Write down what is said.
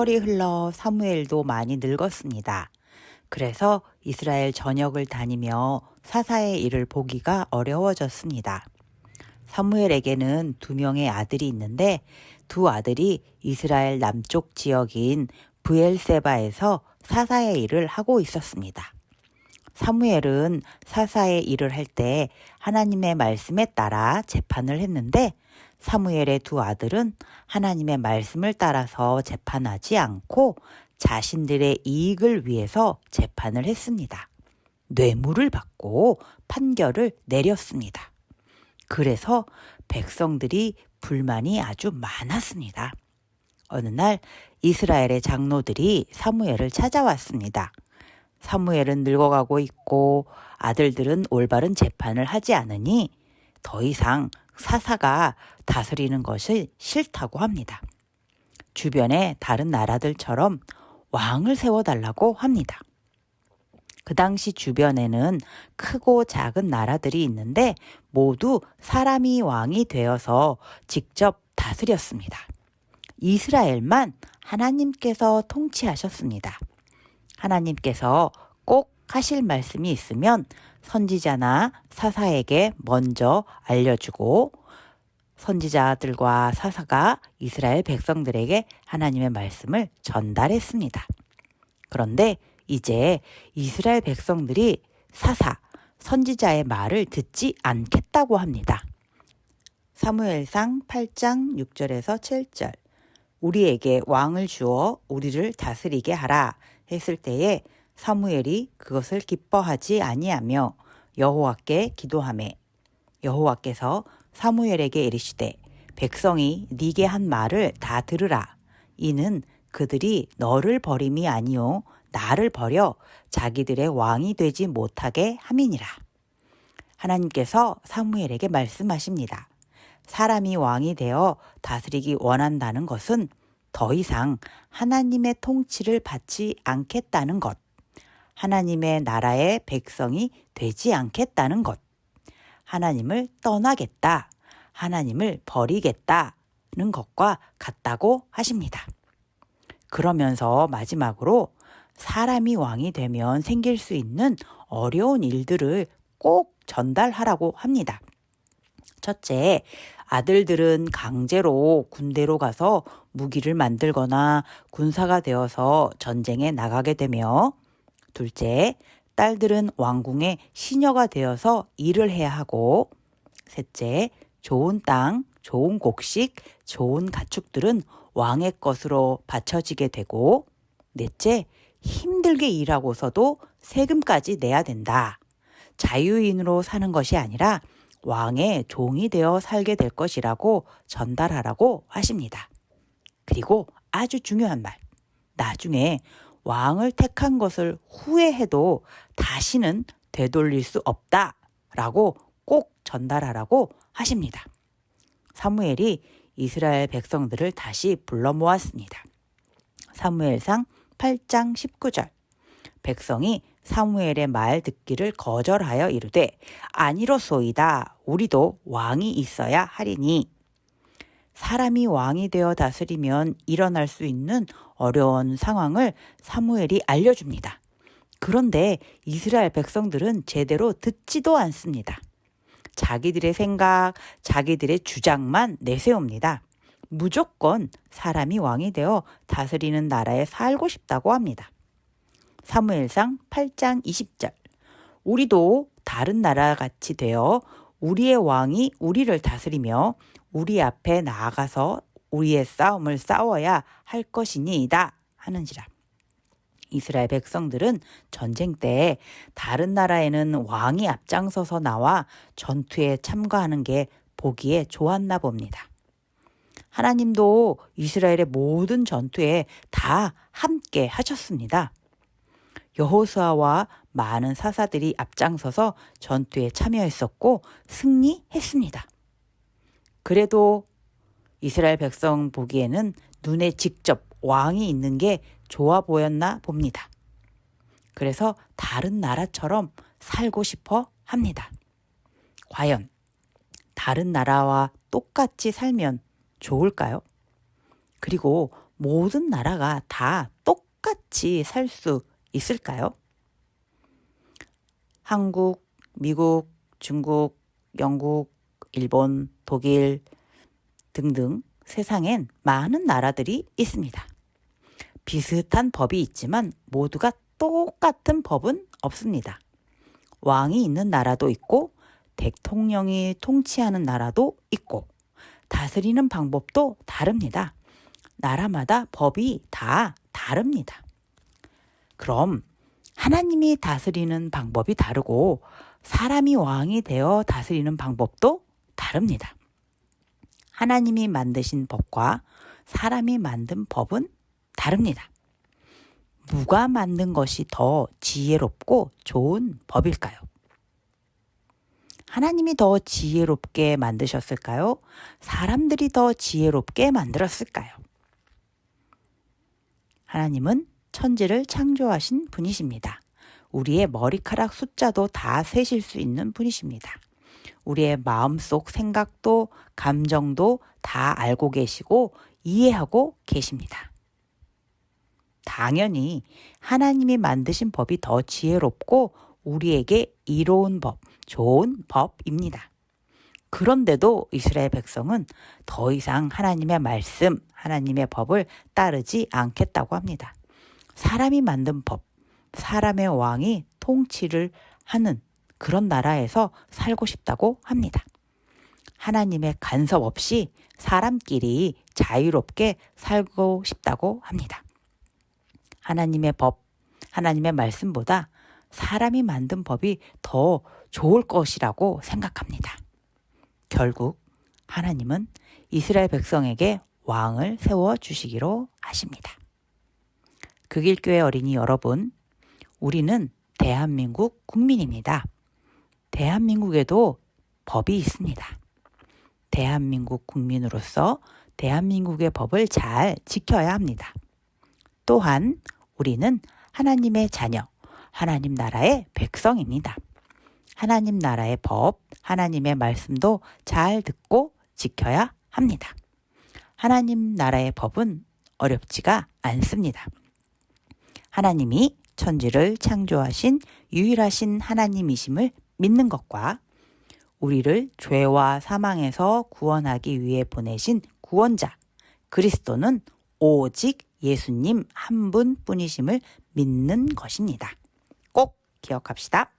세월이 흘러 사무엘도 많이 늙었습니다. 그래서 이스라엘 전역을 다니며 사사의 일을 보기가 어려워졌습니다. 사무엘에게는 두 명의 아들이 있는데 두 아들이 이스라엘 남쪽 지역인 브엘세바에서 사사의 일을 하고 있었습니다. 사무엘은 사사의 일을 할 때 하나님의 말씀에 따라 재판을 했는데 사무엘의 두 아들은 하나님의 말씀을 따라서 재판하지 않고 자신들의 이익을 위해서 재판을 했습니다. 뇌물을 받고 판결을 내렸습니다. 그래서 백성들이 불만이 아주 많았습니다. 어느 날 이스라엘의 장로들이 사무엘을 찾아왔습니다. 사무엘은 늙어가고 있고 아들들은 올바른 재판을 하지 않으니 더 이상 사사가 다스리는 것이 싫다고 합니다. 주변의 다른 나라들처럼 왕을 세워달라고 합니다. 그 당시 주변에는 크고 작은 나라들이 있는데 모두 사람이 왕이 되어서 직접 다스렸습니다. 이스라엘만 하나님께서 통치하셨습니다. 하나님께서 꼭 하실 말씀이 있으면 선지자나 사사에게 먼저 알려주고 선지자들과 사사가 이스라엘 백성들에게 하나님의 말씀을 전달했습니다. 그런데 이제 이스라엘 백성들이 사사, 선지자의 말을 듣지 않겠다고 합니다. 사무엘상 8장 6절에서 7절. 우리에게 왕을 주어 우리를 다스리게 하라 했을 때에 사무엘이 그것을 기뻐하지 아니하며 여호와께 기도하매 여호와께서 사무엘에게 이르시되 백성이 네게 한 말을 다 들으라. 이는 그들이 너를 버림이 아니요 나를 버려 자기들의 왕이 되지 못하게 함이니라. 하나님께서 사무엘에게 말씀하십니다. 사람이 왕이 되어 다스리기 원한다는 것은 더 이상 하나님의 통치를 받지 않겠다는 것, 하나님의 나라의 백성이 되지 않겠다는 것, 하나님을 떠나겠다, 하나님을 버리겠다는 것과 같다고 하십니다. 그러면서 마지막으로 사람이 왕이 되면 생길 수 있는 어려운 일들을 꼭 전달하라고 합니다. 첫째, 아들들은 강제로 군대로 가서 무기를 만들거나 군사가 되어서 전쟁에 나가게 되며, 둘째, 딸들은 왕궁의 시녀가 되어서 일을 해야 하고, 셋째, 좋은 땅, 좋은 곡식, 좋은 가축들은 왕의 것으로 바쳐지게 되고, 넷째, 힘들게 일하고서도 세금까지 내야 된다. 자유인으로 사는 것이 아니라 왕의 종이 되어 살게 될 것이라고 전달하라고 하십니다. 그리고 아주 중요한 말. 나중에 왕을 택한 것을 후회해도 다시는 되돌릴 수 없다. 라고 꼭 전달하라고 하십니다. 사무엘이 이스라엘 백성들을 다시 불러 모았습니다. 사무엘상 8장 19절. 백성이 사무엘의 말 듣기를 거절하여 이르되 아니로소이다 우리도 왕이 있어야 하리니 사람이 왕이 되어 다스리면 일어날 수 있는 어려운 상황을 사무엘이 알려줍니다. 그런데 이스라엘 백성들은 제대로 듣지도 않습니다. 자기들의 생각, 자기들의 주장만 내세웁니다. 무조건 사람이 왕이 되어 다스리는 나라에 살고 싶다고 합니다. 사무엘상 8장 20절. 우리도 다른 나라 같이 되어 우리의 왕이 우리를 다스리며 우리 앞에 나아가서 우리의 싸움을 싸워야 할 것이니이다 하는지라. 이스라엘 백성들은 전쟁 때 다른 나라에는 왕이 앞장서서 나와 전투에 참가하는 게 보기에 좋았나 봅니다. 하나님도 이스라엘의 모든 전투에 다 함께 하셨습니다. 여호수아와 많은 사사들이 앞장서서 전투에 참여했었고 승리했습니다. 그래도 이스라엘 백성 보기에는 눈에 직접 왕이 있는 게 좋아 보였나 봅니다. 그래서 다른 나라처럼 살고 싶어 합니다. 과연 다른 나라와 똑같이 살면 좋을까요? 그리고 모든 나라가 다 똑같이 살 수 있을까요? 한국, 미국, 중국, 영국, 일본, 독일 등등 세상엔 많은 나라들이 있습니다. 비슷한 법이 있지만 모두가 똑같은 법은 없습니다. 왕이 있는 나라도 있고 대통령이 통치하는 나라도 있고 다스리는 방법도 다릅니다. 나라마다 법이 다 다릅니다. 그럼 하나님이 다스리는 방법이 다르고 사람이 왕이 되어 다스리는 방법도 다릅니다. 하나님이 만드신 법과 사람이 만든 법은 다릅니다. 누가 만든 것이 더 지혜롭고 좋은 법일까요? 하나님이 더 지혜롭게 만드셨을까요? 사람들이 더 지혜롭게 만들었을까요? 하나님은 천지를 창조하신 분이십니다. 우리의 머리카락 숫자도 다 세실 수 있는 분이십니다. 우리의 마음속 생각도 감정도 다 알고 계시고 이해하고 계십니다. 당연히 하나님이 만드신 법이 더 지혜롭고 우리에게 이로운 법, 좋은 법입니다. 그런데도 이스라엘 백성은 더 이상 하나님의 말씀, 하나님의 법을 따르지 않겠다고 합니다. 사람이 만든 법, 사람의 왕이 통치를 하는 그런 나라에서 살고 싶다고 합니다. 하나님의 간섭 없이 사람끼리 자유롭게 살고 싶다고 합니다. 하나님의 법, 하나님의 말씀보다 사람이 만든 법이 더 좋을 것이라고 생각합니다. 결국 하나님은 이스라엘 백성에게 왕을 세워 주시기로 하십니다. 극일교회 어린이 여러분, 우리는 대한민국 국민입니다. 대한민국에도 법이 있습니다. 대한민국 국민으로서 대한민국의 법을 잘 지켜야 합니다. 또한 우리는 하나님의 자녀, 하나님 나라의 백성입니다. 하나님 나라의 법, 하나님의 말씀도 잘 듣고 지켜야 합니다. 하나님 나라의 법은 어렵지가 않습니다. 하나님이 천지를 창조하신 유일하신 하나님이심을 믿는 것과 우리를 죄와 사망에서 구원하기 위해 보내신 구원자 그리스도는 오직 예수님 한 분뿐이심을 믿는 것입니다. 꼭 기억합시다.